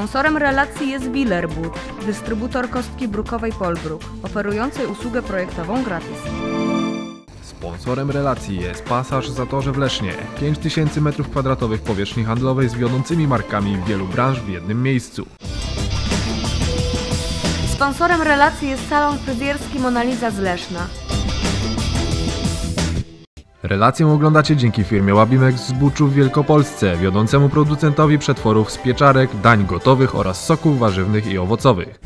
Sponsorem relacji jest Willerbur, dystrybutor kostki brukowej Polbruk, oferujący usługę projektową gratis. Sponsorem relacji jest Pasaż Zatorze w Lesznie. 5000 m2 powierzchni handlowej z wiodącymi markami wielu branż w jednym miejscu. Sponsorem relacji jest salon fryzjerski Monaliza z Leszna. Relację oglądacie dzięki firmie Łabimex z Buczu w Wielkopolsce, wiodącemu producentowi przetworów z pieczarek, dań gotowych oraz soków warzywnych i owocowych.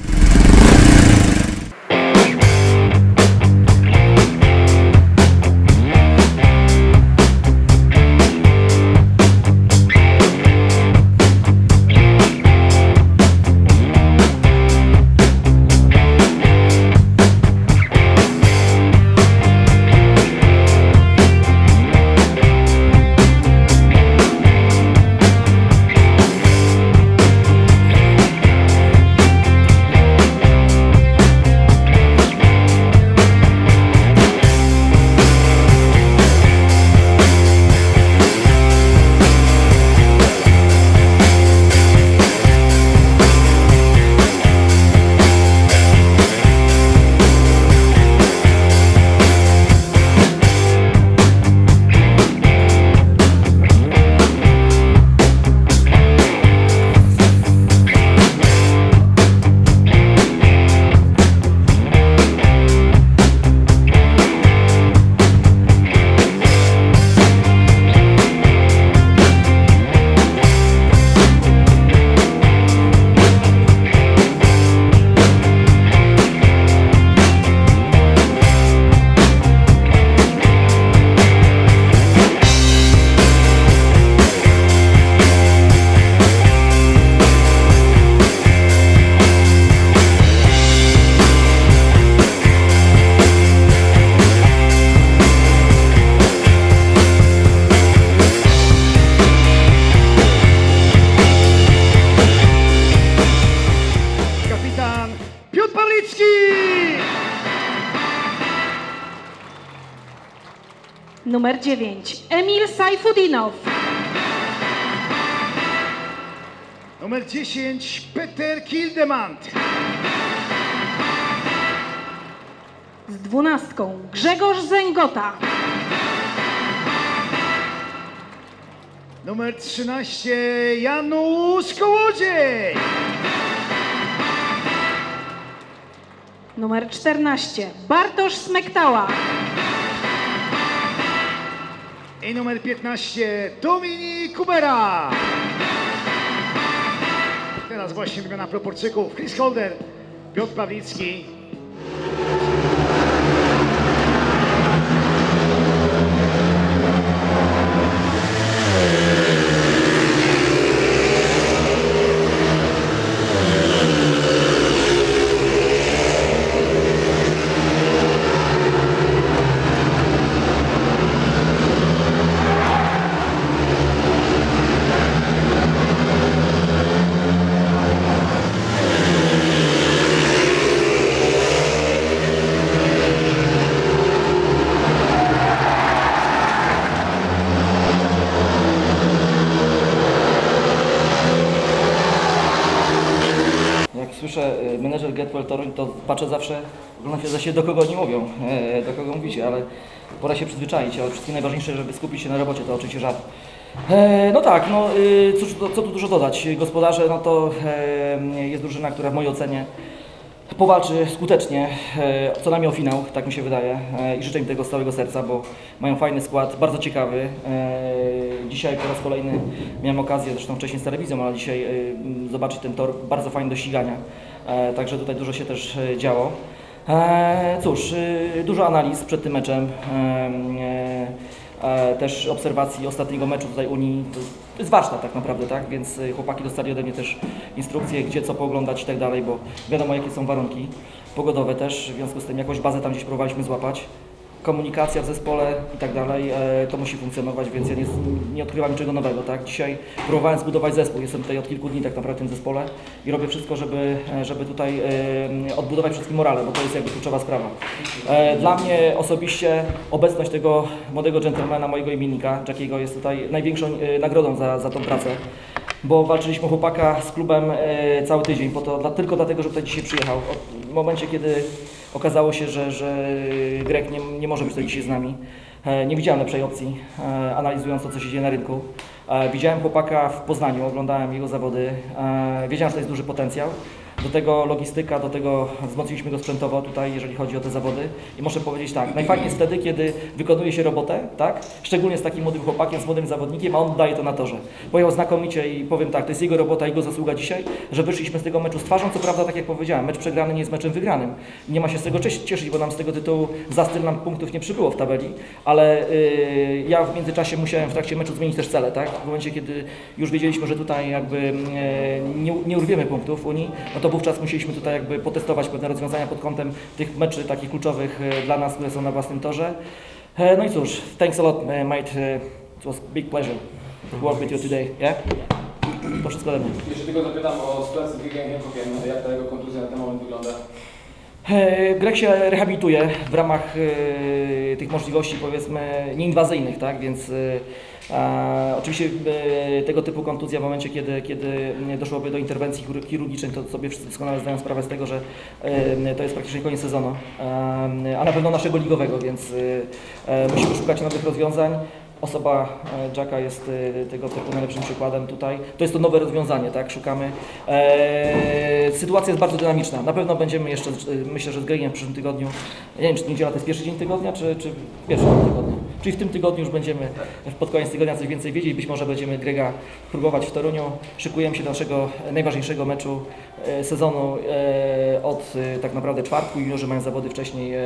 Kapitan Piotr Pawlicki! Numer 9. Emil Sajfudinow. Numer 10 Peter Kildemand. Z dwunastką Grzegorz Zęgota. Numer 13 Janusz Kołodziej. Numer 14 Bartosz Smektała. I numer 15 Dominik Kubera. Teraz właśnie wymiana proporczyków. Chris Holder, Piotr Pawlicki. Patrzę zawsze, oglądam się za do kogo oni mówią, e, do kogo mówicie, ale pora się przyzwyczaić, ale wszystkim najważniejsze, żeby skupić się na robocie, to oczywiście żart. E, no tak, no y, cóż, co tu dużo dodać, gospodarze, no to e, jest drużyna, która w mojej ocenie powalczy skutecznie, co najmniej o finał, tak mi się wydaje i życzę im tego z całego serca, bo mają fajny skład, bardzo ciekawy. Dzisiaj po raz kolejny miałem okazję, zresztą wcześniej z telewizją, ale dzisiaj zobaczyć ten tor bardzo fajny do ścigania, także tutaj dużo się też e, działo. E, Cóż, e, dużo analiz przed tym meczem. e, e, też obserwacji ostatniego meczu tutaj Unii. To jest- warsztat tak naprawdę, tak? Więc chłopaki dostali ode mnie też instrukcje, gdzie co pooglądać i tak dalej, bo wiadomo jakie są warunki pogodowe też, w związku z tym jakąś bazę tam gdzieś próbowaliśmy złapać. Komunikacja w zespole i tak dalej, e, to musi funkcjonować, więc ja nie, nie odkrywam niczego nowego, tak? Dzisiaj próbowałem zbudować zespół, jestem tutaj od kilku dni tak naprawdę w tym zespole i robię wszystko, żeby, e, żeby tutaj e, odbudować wszystkim morale, bo to jest jakby kluczowa sprawa. Dla mnie osobiście obecność tego młodego dżentelmena, mojego imiennika, Jackiego, jest tutaj największą nagrodą za, za tą pracę. bo walczyliśmy chłopaka z klubem cały tydzień, po to, tylko dlatego, żeby tutaj dzisiaj przyjechał. W momencie, kiedy okazało się, że, że Grek nie, nie może być tutaj dzisiaj z nami, e, nie widziałem lepszej opcji, e, analizując to, co się dzieje na rynku. E, widziałem chłopaka w Poznaniu, oglądałem jego zawody, wiedziałem, że to jest duży potencjał. Do tego logistyka, do tego wzmocniliśmy go sprzętowo tutaj, jeżeli chodzi o te zawody. I muszę powiedzieć tak, najfajniej jest wtedy, kiedy wykonuje się robotę, tak? Szczególnie z takim młodym chłopakiem, z młodym zawodnikiem, a on daje to na torze. Pojechał znakomicie i powiem tak, to jest jego robota, jego zasługa dzisiaj, że wyszliśmy z tego meczu z twarzą, co prawda, tak jak powiedziałem, mecz przegrany nie jest meczem wygranym. Nie ma się z tego cies- cieszyć, bo nam z tego tytułu za styl nam punktów nie przybyło w tabeli, ale yy, ja w międzyczasie musiałem w trakcie meczu zmienić też cele, tak? W momencie, kiedy już wiedzieliśmy, że tutaj jakby yy, nie, nie urwiemy punktów Unii, no to wówczas musieliśmy tutaj jakby potestować pewne rozwiązania pod kątem tych meczy takich kluczowych e, dla nas, które są na własnym torze. E, No i cóż, thanks a lot e, mate, it was big pleasure to work with you today, yeah? To wszystko ode mnie. Jeszcze tylko zapytam o sytuację z Grigiem Jankowiem. Jak ta jego kontuzja na ten moment wygląda? E, Grek się rehabilituje w ramach e, tych możliwości powiedzmy nieinwazyjnych, tak? Więc e, oczywiście tego typu kontuzja w momencie, kiedy, kiedy doszłoby do interwencji chirur- chirurgicznej, to sobie wszyscy doskonale zdają sprawę z tego, że to jest praktycznie koniec sezonu, a na pewno naszego ligowego, więc musimy szukać nowych rozwiązań. Osoba e, Jacka jest e, tego typu najlepszym przykładem tutaj. To jest to nowe rozwiązanie, tak? Szukamy. E, sytuacja jest bardzo dynamiczna. Na pewno będziemy jeszcze, myślę, że z Gregiem w przyszłym tygodniu, nie wiem, czy niedziela to jest pierwszy dzień tygodnia, czy, czy pierwszy dzień tygodnia. Czyli w tym tygodniu już będziemy pod koniec tygodnia coś więcej wiedzieć. Być może będziemy Grega próbować w Toruniu. Szykujemy się do naszego najważniejszego meczu e, sezonu e, od e, tak naprawdę czwartku. Juniorzy mają zawody wcześniej, e,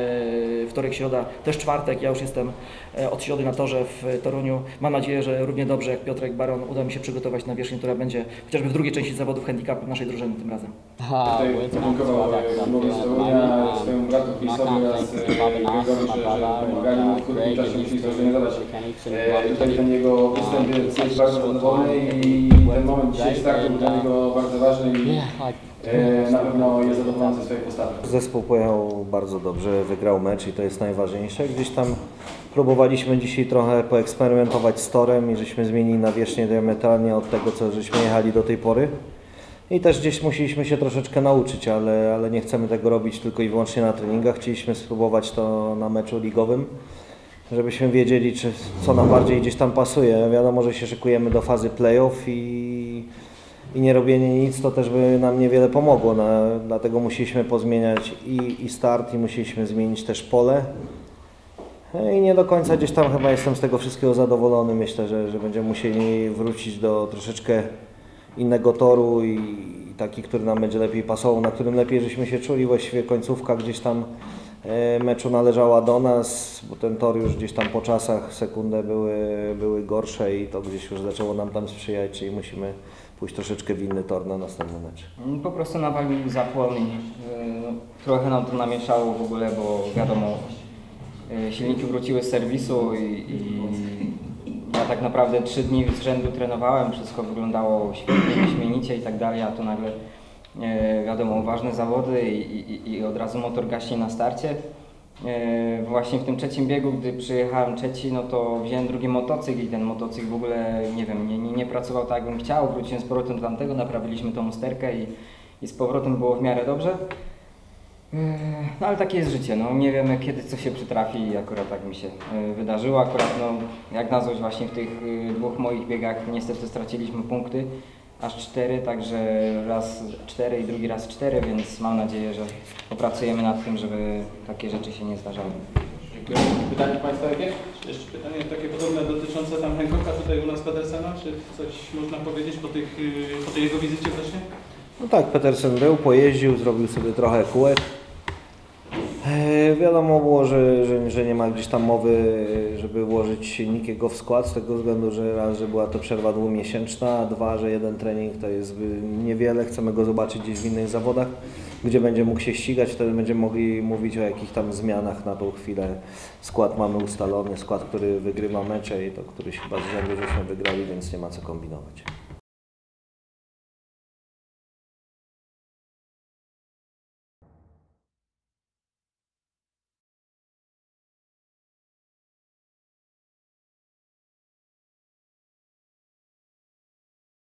wtorek, środa, też czwartek. Ja już jestem e, od środy na torze w Toruniu. Mam nadzieję, że równie dobrze jak Piotrek Baron uda mi się przygotować na wierzchnię, która będzie chociażby w drugiej części zawodów handicapu naszej drużyny tym razem. Tutaj podziękował z Torunia, swojemu bratu Chrisowi oraz e, Gregowi, że, że pomagali mu w krótkim czasie musieli zorganizować e, tutaj ten jego występ, jest bardzo zadowolony i ten moment dzisiaj startu był dla niego bardzo ważny i e, na pewno jest zadowolony ze swojej postawy. Zespół pojechał bardzo dobrze, wygrał mecz i to jest najważniejsze. Gdzieś tam próbowaliśmy dzisiaj trochę poeksperymentować z torem i żeśmy zmienili nawierzchnię diametralnie od tego, co żeśmy jechali do tej pory. I też gdzieś musieliśmy się troszeczkę nauczyć, ale, ale nie chcemy tego robić tylko i wyłącznie na treningach. Chcieliśmy spróbować to na meczu ligowym, żebyśmy wiedzieli, czy, co nam bardziej gdzieś tam pasuje. Wiadomo, że się szykujemy do fazy playoff i, i nie robienie nic to też by nam niewiele pomogło. Na, dlatego musieliśmy pozmieniać i, i start, i musieliśmy zmienić też pole. No I nie do końca gdzieś tam chyba jestem z tego wszystkiego zadowolony. Myślę, że, że będziemy musieli wrócić do troszeczkę innego toru i, i taki, który nam będzie lepiej pasował, na którym lepiej żeśmy się czuli. Właściwie końcówka gdzieś tam e, meczu należała do nas, bo ten tor już gdzieś tam po czasach, sekundę były, były gorsze i to gdzieś już zaczęło nam tam sprzyjać, czyli musimy pójść troszeczkę w inny tor na następny mecz. Po prostu nawalili zapłon i y, no, trochę nam to namieszało w ogóle, bo wiadomo, y, silniki wróciły z serwisu i, i ja tak naprawdę trzy dni z rzędu trenowałem, wszystko wyglądało świetnie, wyśmienicie i tak dalej, a tu nagle wiadomo, ważne zawody i, i, i od razu motor gaśnie na starcie. E, Właśnie w tym trzecim biegu, gdy przyjechałem trzeci, no to wziąłem drugi motocykl i ten motocykl w ogóle, nie wiem, nie, nie, nie pracował tak jakbym chciał. Wróciłem z powrotem do tamtego, naprawiliśmy tą usterkę i, i z powrotem było w miarę dobrze. E, No ale takie jest życie, no nie wiemy kiedy co się przytrafi i akurat tak mi się e, wydarzyło. Akurat no, jak na złość właśnie w tych e, dwóch moich biegach niestety straciliśmy punkty, aż cztery, także raz cztery i drugi raz cztery, więc mam nadzieję, że popracujemy nad tym, żeby takie rzeczy się nie zdarzały. Dziękuję. Pytanie Państwa jakieś? Jeszcze pytanie takie podobne dotyczące tam Hancocka tutaj u nas Pedersena, czy coś można powiedzieć po, tych, po tej jego wizycie wreszcie? No tak, Petersen był, pojeździł, zrobił sobie trochę kółek. Wiadomo było, że, że, że nie ma gdzieś tam mowy, żeby włożyć nikiego w skład, z tego względu, że raz, że była to przerwa dwumiesięczna, a dwa, że jeden trening to jest niewiele, chcemy go zobaczyć gdzieś w innych zawodach, gdzie będzie mógł się ścigać, wtedy będziemy mogli mówić o jakichś tam zmianach na tą chwilę. Skład mamy ustalony, skład, który wygrywa mecze i to któryś chyba z żeśmy wygrali, więc nie ma co kombinować.